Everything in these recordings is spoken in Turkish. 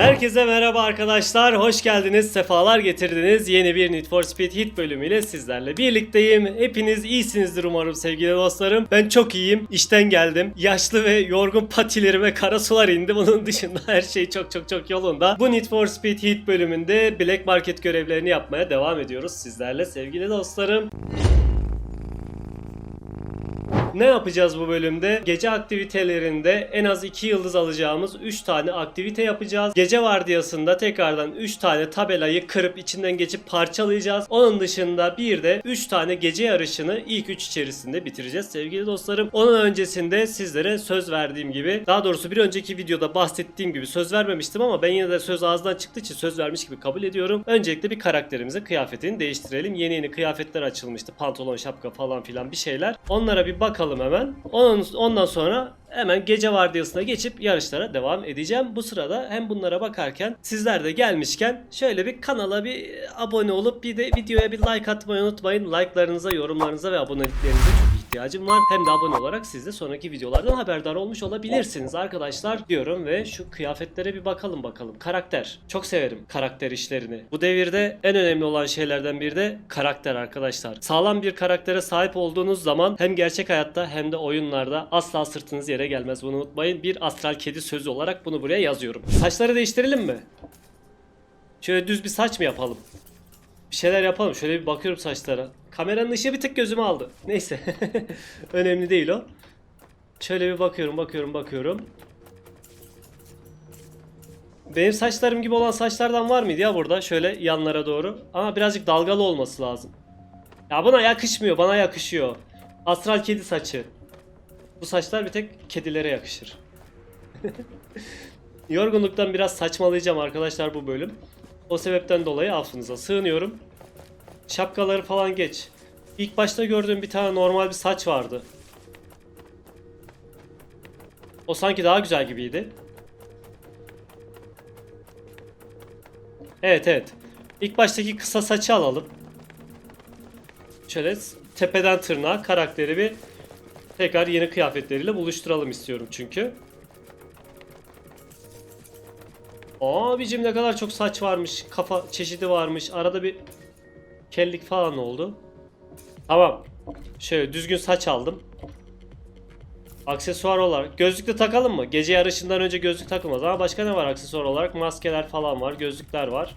Herkese merhaba arkadaşlar, hoş geldiniz, sefalar getirdiniz. Yeni bir Need for Speed Hit bölümüyle sizlerle birlikteyim. Hepiniz iyisinizdir umarım sevgili dostlarım. Ben çok iyiyim, işten geldim. Yaşlı ve yorgun patilerime kara sular indi. Bunun dışında her şey çok çok çok yolunda. Bu Need for Speed Hit bölümünde Black Market görevlerini yapmaya devam ediyoruz sizlerle sevgili dostlarım. Ne yapacağız bu bölümde? Gece aktivitelerinde en az 2 yıldız alacağımız 3 tane aktivite yapacağız. Gece vardiyasında tekrardan 3 tane tabelayı kırıp içinden geçip parçalayacağız. Onun dışında bir de 3 tane gece yarışını ilk 3 içerisinde bitireceğiz sevgili dostlarım. Onun öncesinde sizlere söz verdiğim gibi daha doğrusu bir önceki videoda bahsettiğim gibi söz vermemiştim ama ben yine de söz ağızdan çıktığı için söz vermiş gibi kabul ediyorum. Öncelikle bir karakterimize kıyafetini değiştirelim. Yeni yeni kıyafetler açılmıştı. Pantolon, şapka falan filan bir şeyler. Onlara bir bakalım hemen. Onun, ondan sonra hemen gece vardiyasına geçip yarışlara devam edeceğim. Bu sırada hem bunlara bakarken sizler de gelmişken şöyle bir kanala bir abone olup bir de videoya bir like atmayı unutmayın. Like'larınıza, yorumlarınıza ve aboneliklerinize çok ihtiyacım var. Hem de abone olarak siz de sonraki videolardan haberdar olmuş olabilirsiniz arkadaşlar diyorum ve şu kıyafetlere bir bakalım bakalım. Karakter. Çok severim karakter işlerini. Bu devirde en önemli olan şeylerden biri de karakter arkadaşlar. Sağlam bir karaktere sahip olduğunuz zaman hem gerçek hayatta hem de oyunlarda asla sırtınız yere gelmez. Bunu unutmayın. Bir astral kedi sözü olarak bunu buraya yazıyorum. Saçları değiştirelim mi? Şöyle düz bir saç mı yapalım? Bir şeyler yapalım. Şöyle bir bakıyorum saçlara. Kameranın ışığı bir tık gözümü aldı. Neyse. Önemli değil o. Şöyle bir bakıyorum, bakıyorum, bakıyorum. Benim saçlarım gibi olan saçlardan var mıydı ya burada? Şöyle yanlara doğru. Ama birazcık dalgalı olması lazım. Ya buna yakışmıyor, bana yakışıyor. Astral kedi saçı. Bu saçlar bir tek kedilere yakışır. Yorgunluktan biraz saçmalayacağım arkadaşlar bu bölüm. O sebepten dolayı affınıza sığınıyorum. Şapkaları falan geç. İlk başta gördüğüm bir tane normal bir saç vardı. O sanki daha güzel gibiydi. Evet evet. İlk baştaki kısa saçı alalım. Şöyle tepeden tırnağa karakteri bir tekrar yeni kıyafetleriyle buluşturalım istiyorum çünkü. Abicim ne kadar çok saç varmış. Kafa çeşidi varmış. Arada bir kellik falan oldu. Tamam. Şöyle düzgün saç aldım. Aksesuar olarak. Gözlük de takalım mı? Gece yarışından önce gözlük takılmaz ama başka ne var aksesuar olarak? Maskeler falan var. Gözlükler var.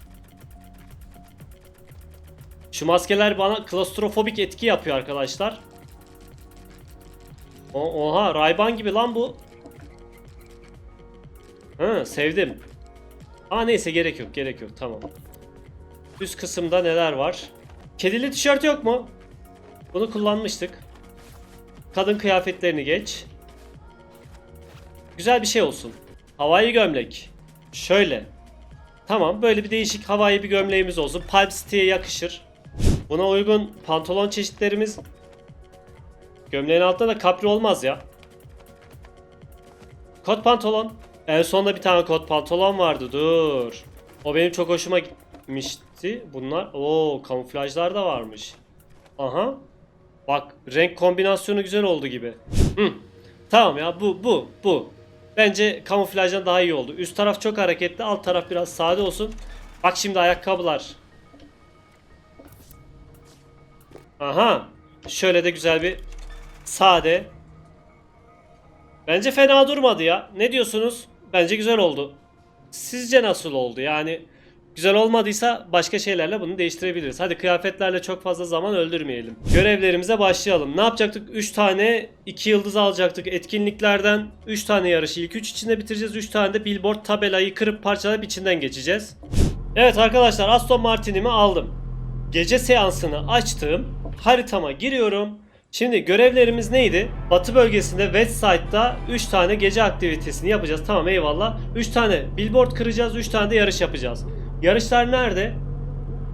Şu maskeler bana klostrofobik etki yapıyor arkadaşlar. O- Oha Rayban gibi lan bu. Hı, sevdim. Aa neyse gerek yok gerek yok tamam. Üst kısımda neler var? Kedili tişört yok mu? Bunu kullanmıştık. Kadın kıyafetlerini geç. Güzel bir şey olsun. Havai gömlek. Şöyle. Tamam böyle bir değişik havai bir gömleğimiz olsun. Palm City'ye yakışır. Buna uygun pantolon çeşitlerimiz Gömleğin altında da kapri olmaz ya. Kot pantolon. En sonda bir tane kot pantolon vardı. Dur. O benim çok hoşuma gitmişti. Bunlar o kamuflajlar da varmış. Aha. Bak renk kombinasyonu güzel oldu gibi. Hı. Tamam ya bu bu bu. Bence kamuflajdan daha iyi oldu. Üst taraf çok hareketli, alt taraf biraz sade olsun. Bak şimdi ayakkabılar. Aha. Şöyle de güzel bir sade. Bence fena durmadı ya. Ne diyorsunuz? Bence güzel oldu. Sizce nasıl oldu? Yani güzel olmadıysa başka şeylerle bunu değiştirebiliriz. Hadi kıyafetlerle çok fazla zaman öldürmeyelim. Görevlerimize başlayalım. Ne yapacaktık? 3 tane 2 yıldız alacaktık. Etkinliklerden 3 tane yarışı ilk 3 içinde bitireceğiz. 3 tane de billboard tabelayı kırıp parçalayıp içinden geçeceğiz. Evet arkadaşlar Aston Martin'imi aldım. Gece seansını açtım. Haritama giriyorum. Şimdi görevlerimiz neydi? Batı bölgesinde West Side'da 3 tane gece aktivitesini yapacağız. Tamam eyvallah. 3 tane billboard kıracağız, 3 tane de yarış yapacağız. Yarışlar nerede?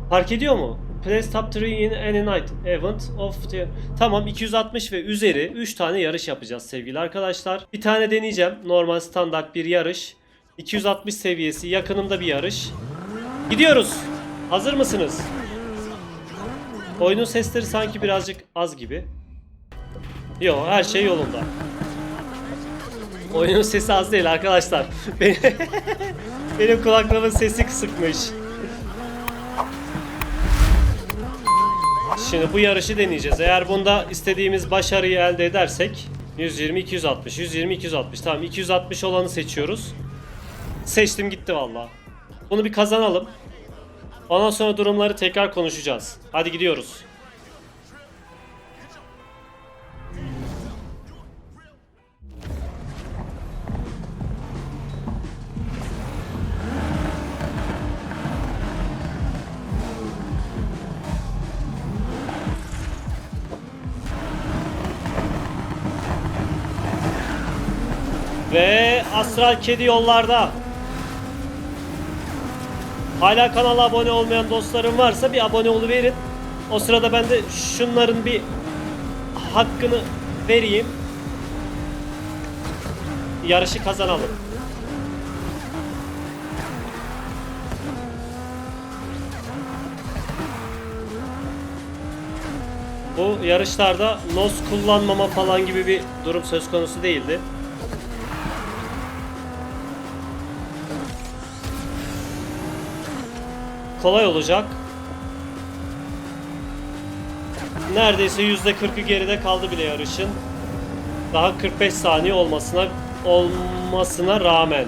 Fark ediyor mu? Place top 3 in any night event of the... Tamam 260 ve üzeri 3 tane yarış yapacağız sevgili arkadaşlar. Bir tane deneyeceğim. Normal standart bir yarış. 260 seviyesi yakınımda bir yarış. Gidiyoruz. Hazır mısınız? Oyunun sesleri sanki birazcık az gibi. Yo her şey yolunda. Oyunun sesi az değil arkadaşlar. Benim- Benim kulaklığımın sesi kısıkmış. Şimdi bu yarışı deneyeceğiz. Eğer bunda istediğimiz başarıyı elde edersek 120 260 120 260 tamam 260 olanı seçiyoruz. Seçtim gitti valla. Bunu bir kazanalım. Ondan sonra durumları tekrar konuşacağız. Hadi gidiyoruz. Ve Astral Kedi yollarda. Hala kanala abone olmayan dostlarım varsa bir abone oluverin. O sırada ben de şunların bir hakkını vereyim. Yarışı kazanalım. Bu yarışlarda nos kullanmama falan gibi bir durum söz konusu değildi. Kolay olacak. Neredeyse %40'ı geride kaldı bile yarışın. Daha 45 saniye olmasına olmasına rağmen.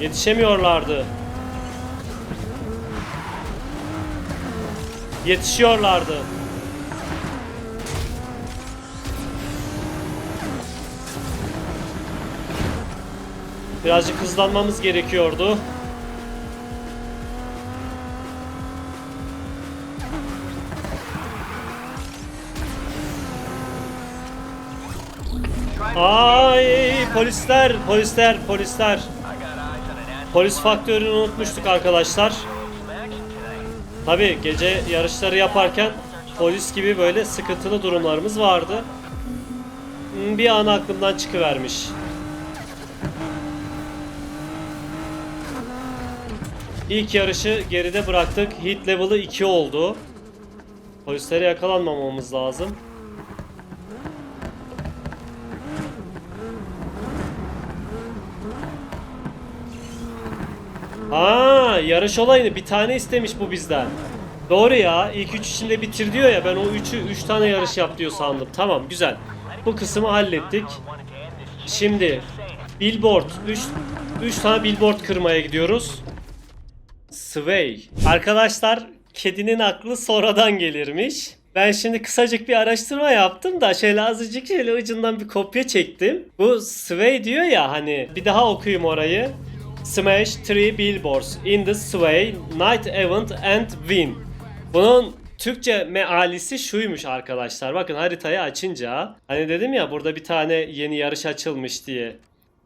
Yetişemiyorlardı. Yetişiyorlardı. Birazcık hızlanmamız gerekiyordu. Ay polisler, polisler, polisler. Polis faktörünü unutmuştuk arkadaşlar. Tabi gece yarışları yaparken polis gibi böyle sıkıntılı durumlarımız vardı. Hmm, Bir an aklımdan çıkıvermiş. İlk yarışı geride bıraktık. Hit level'ı 2 oldu. Polislere yakalanmamamız lazım. Aa, yarış olayını bir tane istemiş bu bizden. Doğru ya. İlk 3 içinde bitir diyor ya. Ben o 3'ü 3 tane yarış yap diyor sandım. Tamam, güzel. Bu kısmı hallettik. Şimdi billboard 3 3 tane billboard kırmaya gidiyoruz. Sway. Arkadaşlar kedinin aklı sonradan gelirmiş. Ben şimdi kısacık bir araştırma yaptım da şöyle azıcık şöyle ucundan bir kopya çektim. Bu Sway diyor ya hani bir daha okuyayım orayı. Smash three billboards in the Sway night event and win. Bunun Türkçe mealisi şuymuş arkadaşlar. Bakın haritayı açınca hani dedim ya burada bir tane yeni yarış açılmış diye.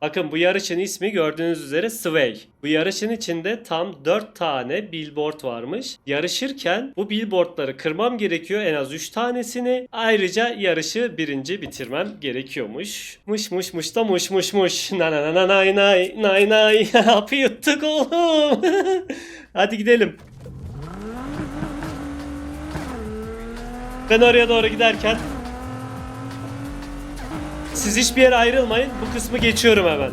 Bakın bu yarışın ismi gördüğünüz üzere Sway. Bu yarışın içinde tam 4 tane billboard varmış. Yarışırken bu billboardları kırmam gerekiyor en az 3 tanesini. Ayrıca yarışı birinci bitirmem gerekiyormuş. Muş muş muş da muş muş muş. Na na na na nay nay nay nay. Hapı yuttuk oğlum. Hadi gidelim. Ben oraya doğru giderken siz hiçbir yere ayrılmayın. Bu kısmı geçiyorum hemen.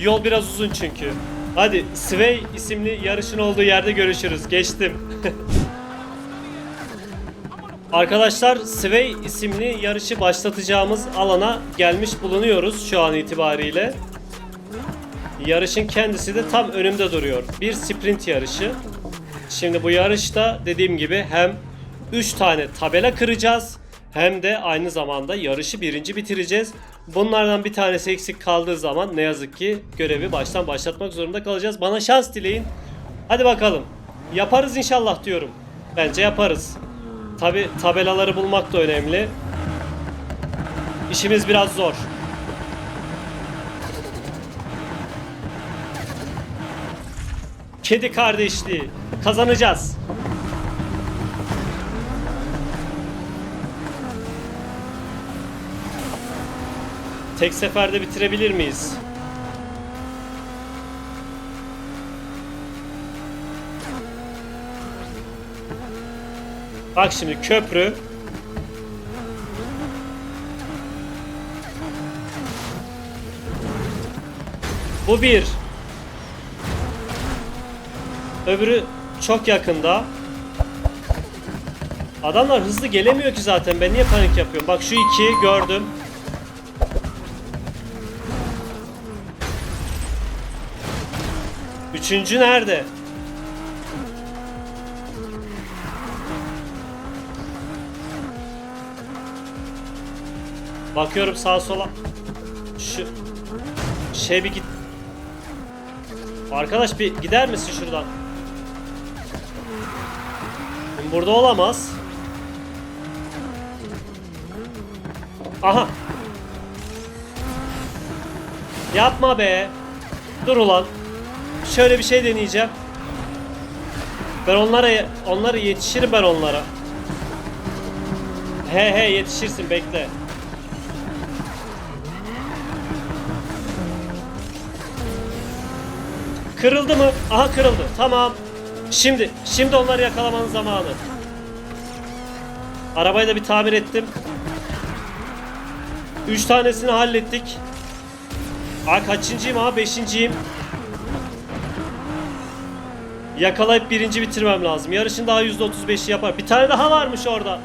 Yol biraz uzun çünkü. Hadi Sway isimli yarışın olduğu yerde görüşürüz. Geçtim. Arkadaşlar Sway isimli yarışı başlatacağımız alana gelmiş bulunuyoruz şu an itibariyle. Yarışın kendisi de tam önümde duruyor. Bir sprint yarışı. Şimdi bu yarışta dediğim gibi hem 3 tane tabela kıracağız hem de aynı zamanda yarışı birinci bitireceğiz. Bunlardan bir tanesi eksik kaldığı zaman ne yazık ki görevi baştan başlatmak zorunda kalacağız. Bana şans dileyin. Hadi bakalım. Yaparız inşallah diyorum. Bence yaparız. Tabi tabelaları bulmak da önemli. İşimiz biraz zor. Kedi kardeşliği. Kazanacağız. Tek seferde bitirebilir miyiz? Bak şimdi köprü. Bu bir. Öbürü çok yakında. Adamlar hızlı gelemiyor ki zaten. Ben niye panik yapıyorum? Bak şu iki gördüm. Üçüncü nerede? Bakıyorum sağa sola. Şu şey bir git. Arkadaş bir gider misin şuradan? Burada olamaz. Aha. Yapma be. Dur ulan. Şöyle bir şey deneyeceğim. Ben onlara onlara yetişirim ben onlara. He he yetişirsin bekle. Kırıldı mı? Aha kırıldı. Tamam. Şimdi, şimdi onları yakalamanın zamanı. Arabayı da bir tamir ettim. Üç tanesini hallettik. Aa kaçıncıyım ha? Beşinciyim. Yakalayıp birinci bitirmem lazım. Yarışın daha %35'i yapar. Bir tane daha varmış orada.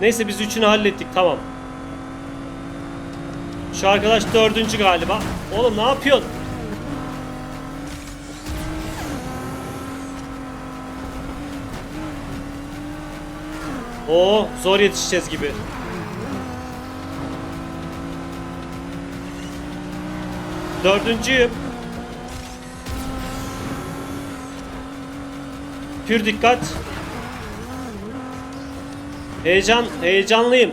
Neyse biz üçünü hallettik. Tamam. Şu arkadaş dördüncü galiba. Oğlum ne yapıyorsun? Oo zor yetişeceğiz gibi. Dördüncüyüm. Pür dikkat. Heyecan, heyecanlıyım.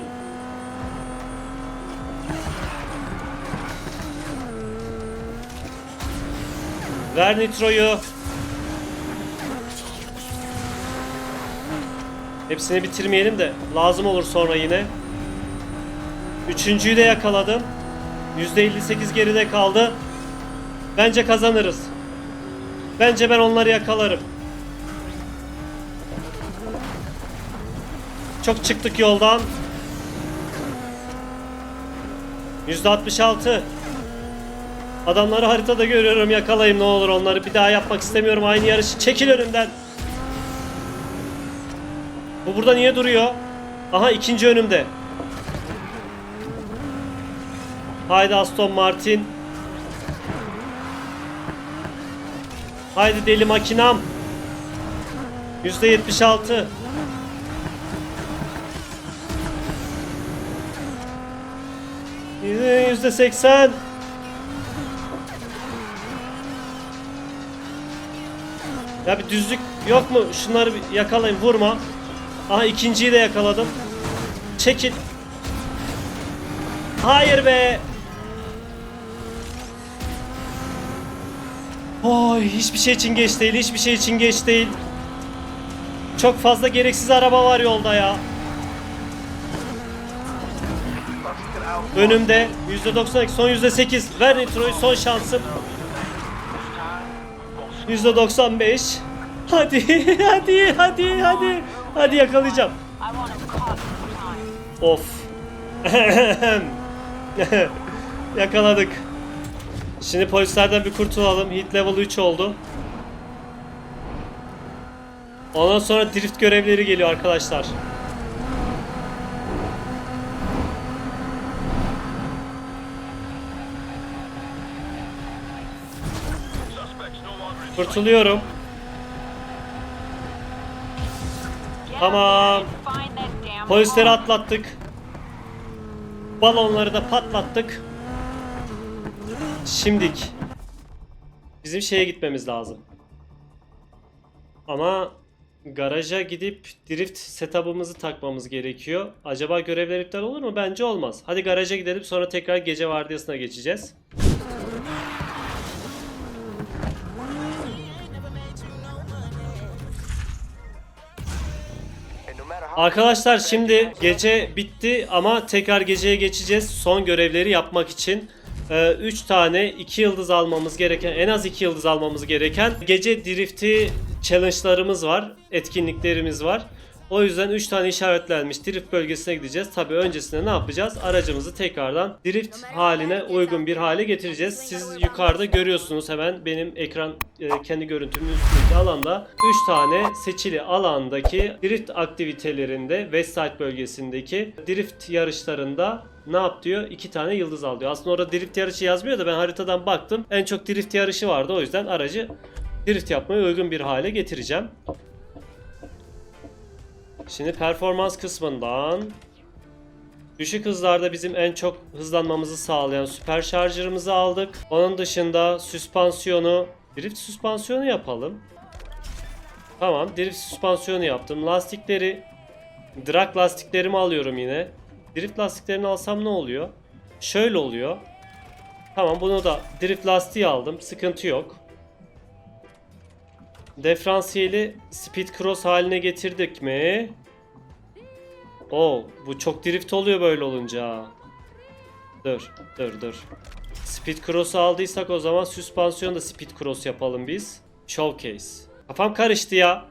Ver nitroyu. Hepsini bitirmeyelim de lazım olur sonra yine. Üçüncüyü de yakaladım. %58 geride kaldı. Bence kazanırız. Bence ben onları yakalarım. çok çıktık yoldan. %66. Adamları haritada görüyorum yakalayayım ne olur onları. Bir daha yapmak istemiyorum aynı yarışı. Çekil önümden. Bu burada niye duruyor? Aha ikinci önümde. Haydi Aston Martin. Haydi deli makinam. %76. Yüzde seksen. Ya bir düzlük yok mu? Şunları bir yakalayın vurma. Aha ikinciyi de yakaladım. Çekil. Hayır be. Oy hiçbir şey için geç değil. Hiçbir şey için geç değil. Çok fazla gereksiz araba var yolda ya. Önümde %92 son %8 ver nitroyu son şansım. %95 Hadi hadi hadi hadi. Hadi yakalayacağım. Of. Yakaladık. Şimdi polislerden bir kurtulalım. Hit level 3 oldu. Ondan sonra drift görevleri geliyor arkadaşlar Kurtuluyorum Tamam. Polisleri atlattık. Balonları da patlattık. Şimdik. Bizim şeye gitmemiz lazım. Ama garaja gidip drift setup'ımızı takmamız gerekiyor. Acaba görevler iptal olur mu? Bence olmaz. Hadi garaja gidelim sonra tekrar gece vardiyasına geçeceğiz. Arkadaşlar şimdi gece bitti ama tekrar geceye geçeceğiz son görevleri yapmak için. 3 tane 2 yıldız almamız gereken en az 2 yıldız almamız gereken gece drifti challenge'larımız var, etkinliklerimiz var. O yüzden 3 tane işaretlenmiş drift bölgesine gideceğiz. Tabi öncesinde ne yapacağız? Aracımızı tekrardan drift haline uygun bir hale getireceğiz. Siz yukarıda görüyorsunuz hemen benim ekran e, kendi görüntümün üstündeki alanda 3 tane seçili alandaki drift aktivitelerinde Westside bölgesindeki drift yarışlarında ne yap diyor? 2 tane yıldız al diyor. Aslında orada drift yarışı yazmıyor da ben haritadan baktım. En çok drift yarışı vardı. O yüzden aracı drift yapmaya uygun bir hale getireceğim. Şimdi performans kısmından Düşük hızlarda bizim en çok hızlanmamızı sağlayan süper şarjırımızı aldık. Onun dışında süspansiyonu, drift süspansiyonu yapalım. Tamam, drift süspansiyonu yaptım. Lastikleri, drag lastiklerimi alıyorum yine. Drift lastiklerini alsam ne oluyor? Şöyle oluyor. Tamam, bunu da drift lastiği aldım. Sıkıntı yok. Diferansiyeli speed cross haline getirdik mi? Oo, bu çok drift oluyor böyle olunca. Dur, dur, dur. Speed cross'u aldıysak o zaman süspansiyon da speed cross yapalım biz. Showcase. Kafam karıştı ya.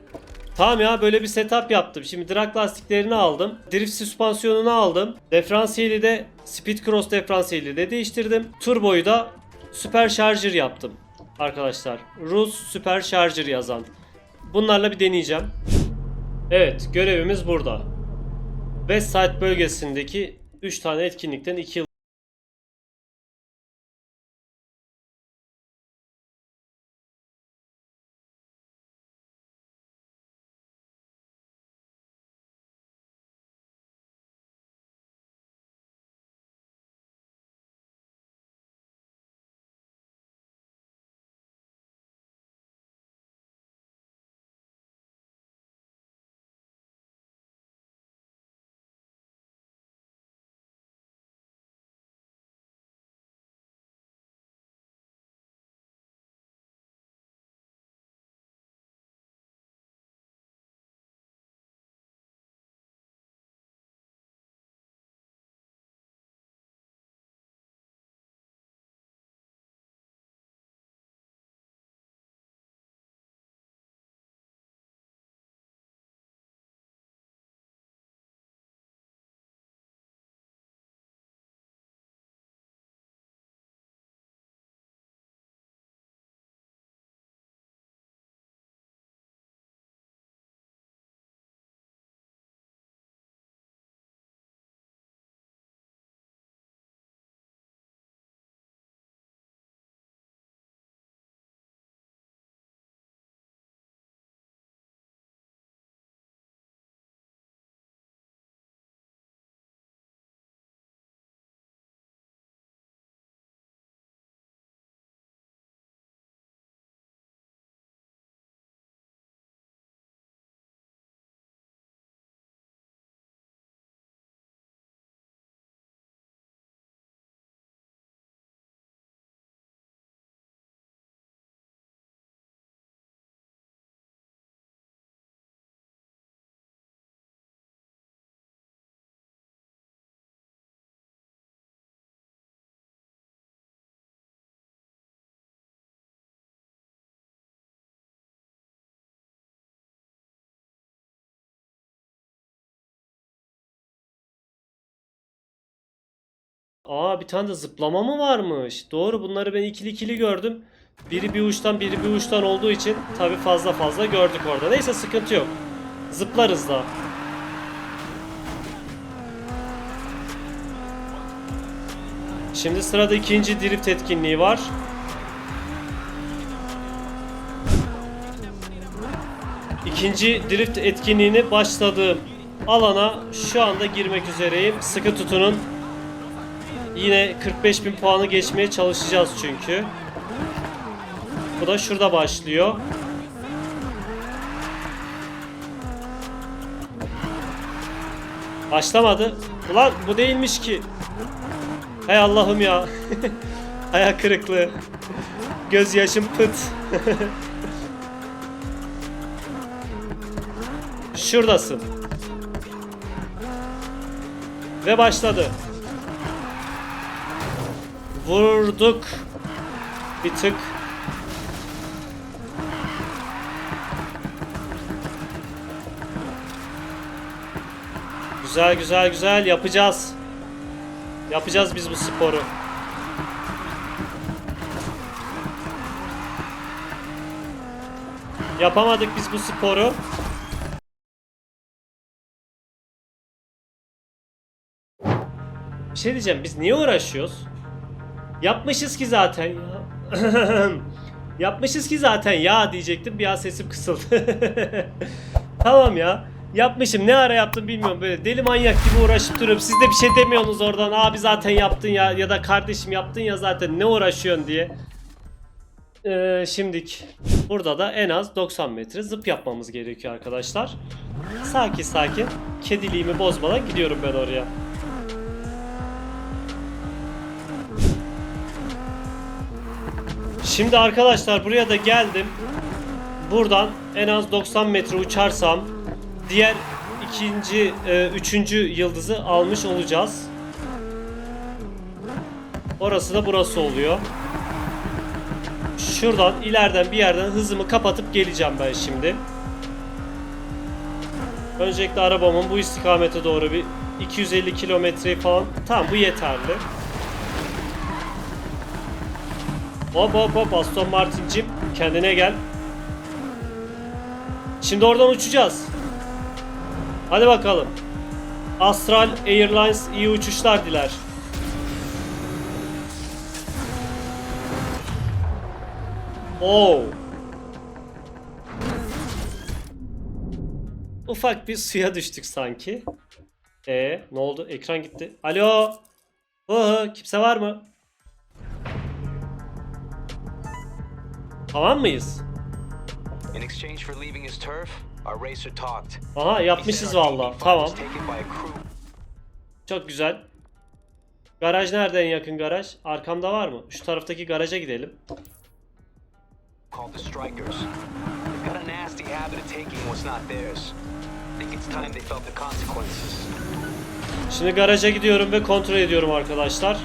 Tamam ya böyle bir setup yaptım. Şimdi drag lastiklerini aldım. Drift süspansiyonunu aldım. Diferansiyeli de speed cross diferansiyeli de değiştirdim. Turboyu da süper şarjır yaptım. Arkadaşlar. Rus süper şarjır yazan. Bunlarla bir deneyeceğim. Evet görevimiz burada. Westside bölgesindeki 3 tane etkinlikten 2 yıl Aa bir tane de zıplama mı varmış? Doğru bunları ben ikili ikili gördüm. Biri bir uçtan biri bir uçtan olduğu için tabi fazla fazla gördük orada. Neyse sıkıntı yok. Zıplarız da. Şimdi sırada ikinci drift etkinliği var. İkinci drift etkinliğini başladığım alana şu anda girmek üzereyim. Sıkı tutunun. Yine 45.000 puanı geçmeye çalışacağız çünkü. Bu da şurada başlıyor. Başlamadı. Ulan bu değilmiş ki. Hay Allah'ım ya. Ayak kırıklığı. Göz yaşım pıt. Şuradasın. Ve başladı. Vurduk. Bir tık. Güzel güzel güzel yapacağız. Yapacağız biz bu sporu. Yapamadık biz bu sporu. Bir şey diyeceğim biz niye uğraşıyoruz? Yapmışız ki zaten ya. Yapmışız ki zaten ya diyecektim bir an sesim kısıldı. tamam ya. Yapmışım. Ne ara yaptım bilmiyorum. Böyle deli manyak gibi uğraşıp duruyorum. Siz de bir şey demiyorsunuz oradan. Abi zaten yaptın ya ya da kardeşim yaptın ya zaten ne uğraşıyorsun diye. Ee, şimdik. Burada da en az 90 metre zıp yapmamız gerekiyor arkadaşlar. Sakin sakin. Kediliğimi bozmadan gidiyorum ben oraya. Şimdi arkadaşlar buraya da geldim. Buradan en az 90 metre uçarsam diğer ikinci, e, üçüncü yıldızı almış olacağız. Orası da burası oluyor. Şuradan ileriden bir yerden hızımı kapatıp geleceğim ben şimdi. Öncelikle arabamın bu istikamete doğru bir 250 kilometre falan. Tamam bu yeterli. Hop hop hop Aston Martin'cim kendine gel. Şimdi oradan uçacağız. Hadi bakalım. Astral Airlines iyi uçuşlar diler. Oo. Ufak bir suya düştük sanki. E ne oldu? Ekran gitti. Alo. Hı hı, kimse var mı? Tamam mıyız? In exchange for leaving his turf, our racer talked. Aha yapmışız valla. DB5 Tamam. Çok güzel. Garaj nerede en yakın garaj? Arkamda var mı? Şu taraftaki garaja gidelim. Şimdi garaja gidiyorum ve kontrol ediyorum arkadaşlar.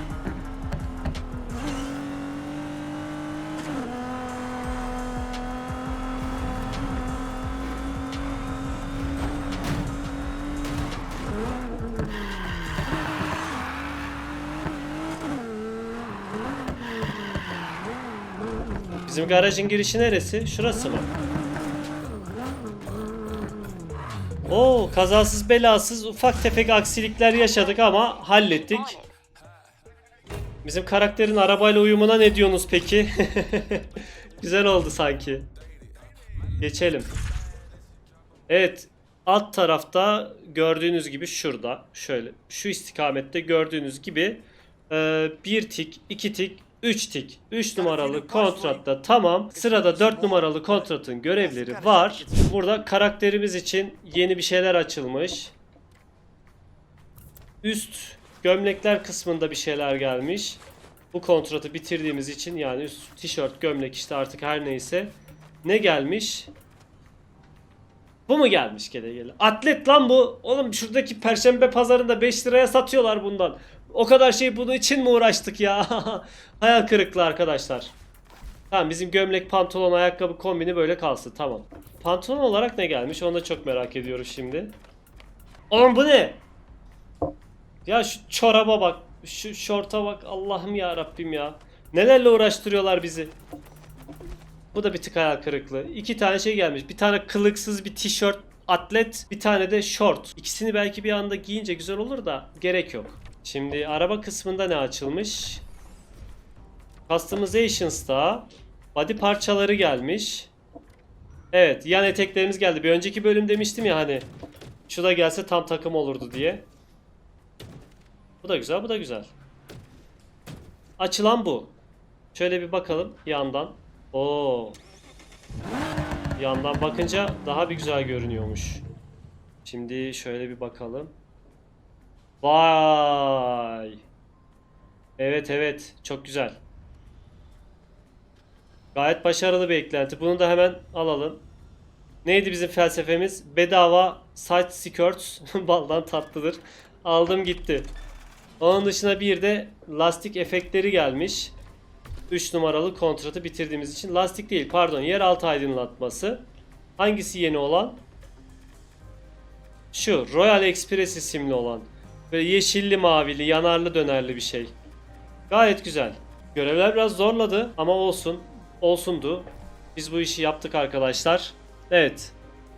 Garajın girişi neresi? Şurası mı? Oo kazasız belasız ufak tefek aksilikler yaşadık ama hallettik. Bizim karakterin arabayla uyumuna ne diyorsunuz peki? Güzel oldu sanki. Geçelim. Evet alt tarafta gördüğünüz gibi şurada şöyle şu istikamette gördüğünüz gibi e, bir tik, iki tik, 3 tik, 3 numaralı kontratta tamam. Sırada 4 numaralı kontratın görevleri var. Burada karakterimiz için yeni bir şeyler açılmış. Üst gömlekler kısmında bir şeyler gelmiş. Bu kontratı bitirdiğimiz için yani üst tişört, gömlek işte artık her neyse. Ne gelmiş? Bu mu gelmiş gele gele? Atlet lan bu. Oğlum şuradaki perşembe pazarında 5 liraya satıyorlar bundan. O kadar şey bunun için mi uğraştık ya? Hayal kırıklığı arkadaşlar. Tamam bizim gömlek, pantolon, ayakkabı kombini böyle kalsın. Tamam. Pantolon olarak ne gelmiş? Onu da çok merak ediyoruz şimdi. Oğlum bu ne? Ya şu çoraba bak. Şu şorta bak. Allah'ım ya Rabbim ya. Nelerle uğraştırıyorlar bizi. Bu da bir tık hayal kırıklığı. İki tane şey gelmiş. Bir tane kılıksız bir tişört atlet, bir tane de short. İkisini belki bir anda giyince güzel olur da gerek yok. Şimdi araba kısmında ne açılmış? Customizations'ta body parçaları gelmiş. Evet, yan eteklerimiz geldi. Bir önceki bölüm demiştim ya hani şu da gelse tam takım olurdu diye. Bu da güzel, bu da güzel. Açılan bu. Şöyle bir bakalım yandan. Oo. Yandan bakınca daha bir güzel görünüyormuş. Şimdi şöyle bir bakalım. Vay. Evet evet çok güzel. Gayet başarılı bir eklenti. Bunu da hemen alalım. Neydi bizim felsefemiz? Bedava side skirts baldan tatlıdır. Aldım gitti. Onun dışında bir de lastik efektleri gelmiş. 3 numaralı kontratı bitirdiğimiz için. Lastik değil pardon yeraltı aydınlatması. Hangisi yeni olan? Şu Royal Express isimli olan. Böyle yeşilli mavili yanarlı dönerli bir şey. Gayet güzel. Görevler biraz zorladı ama olsun. Olsundu. Biz bu işi yaptık arkadaşlar. Evet.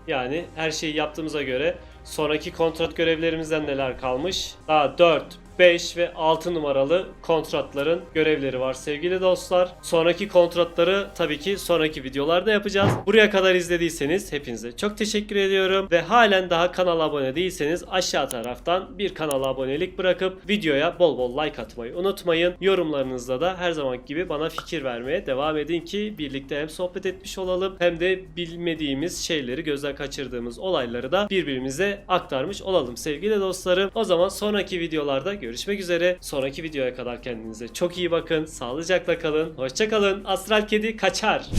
Yani her şeyi yaptığımıza göre sonraki kontrat görevlerimizden neler kalmış? Daha 4, 5 ve 6 numaralı kontratların görevleri var sevgili dostlar. Sonraki kontratları tabii ki sonraki videolarda yapacağız. Buraya kadar izlediyseniz hepinize çok teşekkür ediyorum. Ve halen daha kanala abone değilseniz aşağı taraftan bir kanala abonelik bırakıp videoya bol bol like atmayı unutmayın. Yorumlarınızda da her zaman gibi bana fikir vermeye devam edin ki birlikte hem sohbet etmiş olalım hem de bilmediğimiz şeyleri gözden kaçırdığımız olayları da birbirimize aktarmış olalım sevgili dostlarım. O zaman sonraki videolarda görüşmek üzere. Sonraki videoya kadar kendinize çok iyi bakın. Sağlıcakla kalın. Hoşça kalın. Astral Kedi kaçar.